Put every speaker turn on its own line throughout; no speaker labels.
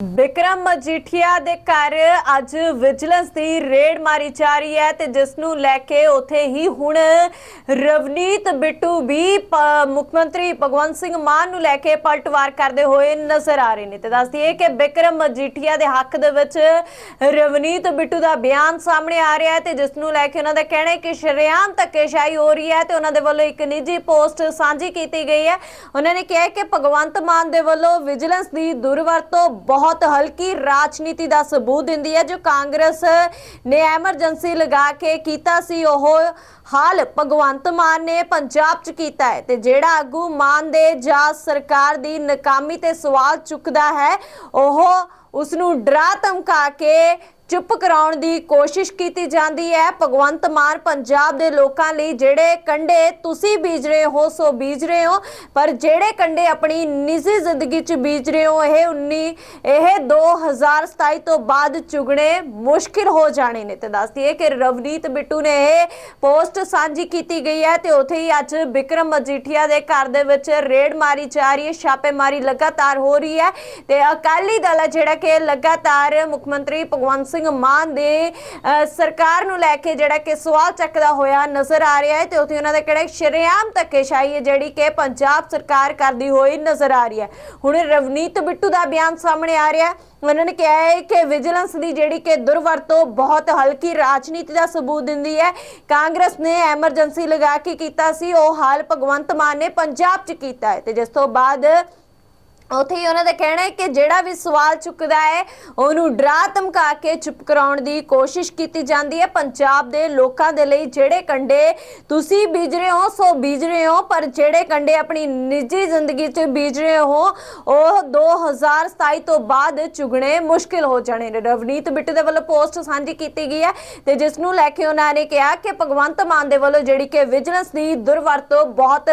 ਬਿਕਰਮ ਮਜੀਠੀਆ ਦੇ ਘਰ ਅੱਜ ਵਿਜੀਲੈਂਸ ਦੀ ਰੇਡ ਮਾਰੀ ਜਾ ਰਹੀ ਹੈ ਤੇ ਜਿਸ ਨੂੰ ਲੈ ਕੇ ਉਥੇ ਹੀ ਹੁਣ ਰਵਨੀਤ ਬਿੱਟੂ ਵੀ ਮੁੱਖ ਮੰਤਰੀ ਭਗਵੰਤ ਸਿੰਘ ਮਾਨ ਨੂੰ ਲੈ ਕੇ ਪਲਟਵਾਰ ਕਰਦੇ ਹੋਏ ਨਜ਼ਰ ਆ ਰਹੇ ਨੇ ਤੇ ਦੱਸ ਦਈਏ ਕਿ ਬਿਕਰਮ ਮਜੀਠੀਆ ਦੇ ਹੱਕ ਦੇ ਵਿੱਚ ਰਵਨੀਤ ਬਿੱਟੂ ਦਾ ਬਿਆਨ ਸਾਹਮਣੇ ਆ ਰਿਹਾ ਹੈ ਤੇ ਜਿਸ ਨੂੰ ਲੈ ਕੇ ਉਹਨਾਂ ਦਾ ਕਹਿਣਾ ਹੈ ਕਿ ਸ਼ਰੇਆਮ ਧੱਕੇਸ਼ਾਹੀ ਹੋ ਰਹੀ ਹੈ ਤੇ ਉਹਨਾਂ ਦੇ ਵੱਲੋਂ ਇੱਕ ਨਿੱਜੀ ਪੋਸਟ ਸਾਂਝੀ ਕੀਤੀ ਗਈ ਹੈ। ਉਹਨਾਂ ਨੇ ਕਿਹਾ ਕਿ ਭਗਵੰਤ ਮਾਨ ਦੇ ਵੱਲੋਂ ਵਿਜੀਲੈਂਸ ਦੀ ਦੁਰਵਰਤੋਂ ਬਹੁਤ ਹਲਕੀ ਰਾਜਨੀਤੀ ਦਾ ਸਬੂਤ ਦਿੰਦੀ ਹੈ ਜੋ ਕਾਂਗਰਸ ਨੇ ਐਮਰਜੈਂਸੀ ਲਗਾ ਕੇ ਕੀਤਾ ਸੀ। ਉਹ ਹਾਲ ਭਗਵੰਤ ਮਾਨ ਨੇ ਪੰਜਾਬ 'ਚ ਕੀਤਾ ਹੈ ਤੇ ਜਿਹੜਾ ਆਗੂ ਮਾਨ ਦੇ ਜਾਂ ਸਰਕਾਰ ਦੀ ਨਾਕਾਮੀ ਤੇ ਸਵਾਲ ਚੁੱਕਦਾ ਹੈ, ਉਹ ਉਸ ਨੂੰ ਡਰਾ ਧਮਕਾ ਕੇ ਚੁੱਪ ਕਰਾਉਣ ਦੀ ਕੋਸ਼ਿਸ਼ ਕੀਤੀ ਜਾਂਦੀ ਹੈ। ਭਗਵੰਤ ਮਾਨ ਪੰਜਾਬ ਦੇ ਲੋਕਾਂ ਲਈ ਜਿਹੜੇ ਕੰਡੇ ਤੁਸੀਂ ਬੀਜ ਰਹੇ ਹੋ, ਸੋ ਬੀਜ ਰਹੇ ਹੋ। ਪਰ ਜਿਹੜੇ ਕੰਡੇ ਆਪਣੀ ਨਿੱਜੀ ਜ਼ਿੰਦਗੀ 'ਚ ਬੀਜ ਰਹੇ ਹੋ, ਇਹ 19 ਇਹ 2027 ਤੋਂ ਬਾਅਦ ਚੁਗਣੇ ਮੁਸ਼ਕਿਲ ਹੋ ਜਾਣੇ ਨੇ। ਤੇ ਦੱਸਦੀ ਹੈ ਕਿ ਰਵਨੀਤ ਬਿੱਟੂ ਨੇ ਇਹ ਪੋਸਟ ਸਾਂਝੀ ਕੀਤੀ ਗਈ ਹੈ ਤੇ ਉੱਥੇ ਹੀ ਅੱਜ ਵਿਕਰਮ ਮਜੀਠੀਆ ਦੇ ਘਰ ਦੇ ਵਿੱਚ ਰੇਡ ਮਾਰੀ ਜਾ ਰਹੀ ਹੈ, ਛਾਪੇਮਾਰੀ ਲਗਾਤਾਰ ਹੋ ਰਹੀ ਹੈ। ਤੇ ਅਕਾਲੀ ਦਲ ਹੈ ਜਿਹੜਾ ਕਿ ਲਗਾਤਾਰ ਮੁੱਖ ਮੰਤਰੀ ਭਗਵੰਤ ਸਿੰਘ ਮਾਨ ਦੇ ਸਰਕਾਰ ਨੂੰ ਲੈ ਕੇ ਜਿਹੜਾ ਕਿ ਸਵਾਲ ਚੱਕਦਾ ਹੋਇਆ ਨਜ਼ਰ ਆ ਰਿਹਾ ਹੈ ਤੇ ਉੱਥੇ ਉਹਨਾਂ ਦਾ ਕਿਹੜਾ ਸ਼ਰੇਆਮ ਧੱਕੇਸ਼ਾਹੀ ਹੈ ਜਿਹੜੀ ਕਿ ਪੰਜਾਬ ਸਰਕਾਰ ਕਰਦੀ ਹੋਈ ਨਜ਼ਰ ਆ ਰਹੀ ਹੈ। ਹੁਣ ਰਵਨੀਤ ਬਿੱਟੂ ਦਾ ਬਿਆਨ ਸਾਹਮਣੇ ਆ ਰਿਹਾ ਹੈ। ਉਹਨਾਂ ਨੇ ਕਿਹਾ ਹੈ ਕਿ ਵਿਜੀਲੈਂਸ ਦੀ ਜਿਹੜੀ ਕਿ ਦੁਰਵਰਤੋਂ ਬਹੁਤ ਹਲਕੀ ਰਾਜਨੀਤੀ ਦਾ ਸਬੂਤ ਦਿੰਦੀ ਹੈ। ਕਾਂਗਰਸ ਨੇ ਐਮਰਜੈਂਸੀ ਲਗਾ ਕੇ ਕੀਤਾ ਸੀ, ਉਹ ਹਾਲ ਭਗਵੰਤ ਮਾਨ ਨੇ ਪੰਜਾਬ 'ਚ ਕੀਤਾ ਹੈ ਤੇ ਜਿਸ ਤੋਂ ਬਾਅਦ ਉੱਥੇ ਹੀ ਉਹਨਾਂ ਦਾ ਕਹਿਣਾ ਹੈ ਕਿ ਜਿਹੜਾ ਵੀ ਸਵਾਲ ਚੁੱਕਦਾ ਹੈ, ਉਹਨੂੰ ਡਰਾ ਧਮਕਾ ਕੇ ਚੁੱਪ ਕਰਾਉਣ ਦੀ ਕੋਸ਼ਿਸ਼ ਕੀਤੀ ਜਾਂਦੀ ਹੈ। ਪੰਜਾਬ ਦੇ ਲੋਕਾਂ ਦੇ ਲਈ ਜਿਹੜੇ ਕੰਡੇ ਤੁਸੀਂ ਬੀਜ ਰਹੇ ਹੋ, ਸੋ ਬੀਜ ਰਹੇ ਹੋ, ਪਰ ਜਿਹੜੇ ਕੰਡੇ ਆਪਣੀ ਨਿੱਜੀ ਜ਼ਿੰਦਗੀ 'ਚ ਬੀਜ ਰਹੇ ਹੋ, ਉਹ 2027 ਤੋਂ ਬਾਅਦ ਚੁਗਣੇ ਮੁਸ਼ਕਿਲ ਹੋ ਜਾਣੇ ਨੇ। ਰਵਨੀਤ ਬਿੱਟੂ ਦੇ ਵੱਲੋਂ ਪੋਸਟ ਸਾਂਝੀ ਕੀਤੀ ਗਈ ਹੈ ਤੇ ਜਿਸ ਨੂੰ ਲੈ ਕੇ ਉਹਨਾਂ ਨੇ ਕਿਹਾ ਕਿ ਭਗਵੰਤ ਮਾਨ ਦੇ ਵੱਲੋਂ ਜਿਹੜੀ ਕਿ ਵਿਜੀਲੈਂਸ ਦੀ ਦੁਰਵਰਤੋਂ ਬਹੁਤ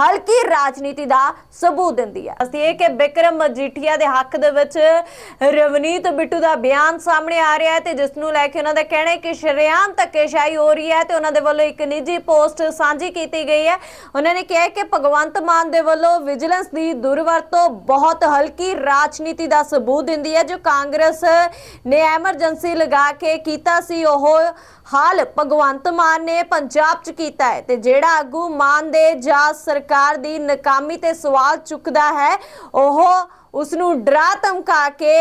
ਹਲਕੀ ਰਾਜਨੀਤੀ ਦਾ ਸਬੂਤ ਦਿੰਦੀ ਹੈ। ਅਸੀਂ ਇਹ ਕਿ ਬਿਕਰਮ ਮਜੀਠੀਆ ਦੇ ਹੱਕ ਦੇ ਵਿੱਚ ਰਵਨੀਤ ਬਿੱਟੂ ਦਾ ਬਿਆਨ ਸਾਹਮਣੇ ਆ ਰਿਹਾ ਹੈ ਤੇ ਜਿਸ ਨੂੰ ਲੈ ਕੇ ਉਹਨਾਂ ਦਾ ਕਹਿਣਾ ਹੈ ਕਿ ਸ਼ਰੇਆਮ ਧੱਕੇਸ਼ਾਹੀ ਹੋ ਰਹੀ ਹੈ ਤੇ ਉਹਨਾਂ ਦੇ ਵੱਲੋਂ ਇੱਕ ਨਿੱਜੀ ਪੋਸਟ ਸਾਂਝੀ ਕੀਤੀ ਗਈ ਹੈ। ਉਹਨਾਂ ਨੇ ਕਿਹਾ ਕਿ ਭਗਵੰਤ ਮਾਨ ਦੇ ਵੱਲੋਂ ਵਿਜੀਲੈਂਸ ਦੀ ਦੁਰਵਰਤੋਂ ਬਹੁਤ ਹਲਕੀ ਰਾਜਨੀਤੀ ਦਾ ਸਬੂਤ ਦਿੰਦੀ ਹੈ। ਜੋ ਕਾਂਗਰਸ ਨੇ ਐਮਰਜੈਂਸੀ ਲਗਾ ਕੇ ਕੀਤਾ ਸੀ, ਉਹ ਹਾਲ ਭਗਵੰਤ ਮਾਨ ਨੇ ਪੰਜਾਬ 'ਚ ਕੀਤਾ ਹੈ ਤੇ ਜਿਹੜਾ ਆਗੂ ਮਾਨ ਦੇ ਜਾਂ ਸਰਕਾਰ ਦੀ ਨਾਕਾਮੀ ਤੇ ਸਵਾਲ ਚੁੱਕਦਾ ਹੈ ਉਹ ਉਸ ਨੂੰ ਡਰਾ ਧਮਕਾ ਕੇ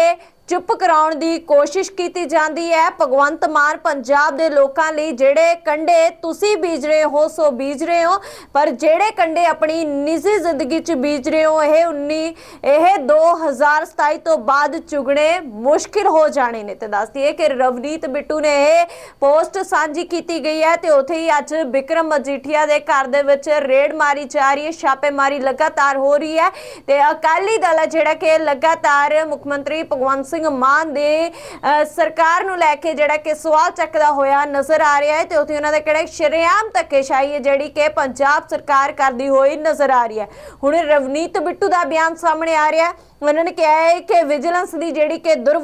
ਚੁੱਪ ਕਰਾਉਣ ਦੀ ਕੋਸ਼ਿਸ਼ ਕੀਤੀ ਜਾਂਦੀ ਹੈ। ਭਗਵੰਤ ਮਾਨ ਪੰਜਾਬ ਦੇ ਲੋਕਾਂ ਲਈ ਜਿਹੜੇ ਕੰਡੇ ਤੁਸੀਂ ਬੀਜ ਰਹੇ ਹੋ, ਸੋ ਬੀਜ ਰਹੇ ਹੋ। ਪਰ ਜਿਹੜੇ ਕੰਡੇ ਆਪਣੀ ਨਿੱਜੀ ਜ਼ਿੰਦਗੀ 'ਚ ਬੀਜ ਰਹੇ ਹੋ, ਇਹ 19 ਇਹ 2027 ਤੋਂ ਬਾਅਦ ਚੁਗਣੇ ਮੁਸ਼ਕਿਲ ਹੋ ਜਾਣੇ ਨੇ। ਤੇ ਦੱਸਦੀ ਹੈ ਕਿ ਰਵਨੀਤ ਬਿੱਟੂ ਨੇ ਇਹ ਪੋਸਟ ਸਾਂਝੀ ਕੀਤੀ ਗਈ ਹੈ ਤੇ ਉੱਥੇ ਹੀ ਅੱਜ ਵਿਕਰਮ ਮਜੀਠੀਆ ਦੇ ਘਰ ਦੇ ਵਿੱਚ ਰੇਡ ਮਾਰੀ ਜਾ ਰਹੀ ਹੈ, ਛਾਪੇਮਾਰੀ ਲਗਾਤਾਰ ਹੋ ਰਹੀ ਹੈ। ਤੇ ਅਕਾਲੀ ਦਲ ਹੈ ਜਿਹੜਾ ਕਿ ਲਗਾਤਾਰ ਮੁੱਖ ਮੰਤਰੀ ਭਗਵੰਤ ਸਿੰਘ ਮਾਨ ਦੇ ਸਰਕਾਰ ਨੂੰ ਲੈ ਕੇ ਜਿਹੜਾ ਕਿ ਸਵਾਲ ਚੱਕਦਾ ਹੋਇਆ ਨਜ਼ਰ ਆ ਰਿਹਾ ਹੈ ਤੇ ਉੱਥੇ ਉਹਨਾਂ ਦਾ ਕਿਹੜਾ ਸ਼ਰੇਆਮ ਧੱਕੇਸ਼ਾਹੀ ਹੈ ਜਿਹੜੀ ਕਿ ਪੰਜਾਬ ਸਰਕਾਰ ਕਰਦੀ ਹੋਈ ਨਜ਼ਰ ਆ ਰਹੀ ਹੈ। ਹੁਣ ਰਵਨੀਤ ਬਿੱਟੂ ਦਾ ਬਿਆਨ ਸਾਹਮਣੇ ਆ ਰਿਹਾ ਹੈ। ਉਹਨਾਂ ਨੇ ਕਿਹਾ ਹੈ ਕਿ ਵਿਜੀਲੈਂਸ ਦੀ ਜਿਹੜੀ ਕਿ ਦੁਰ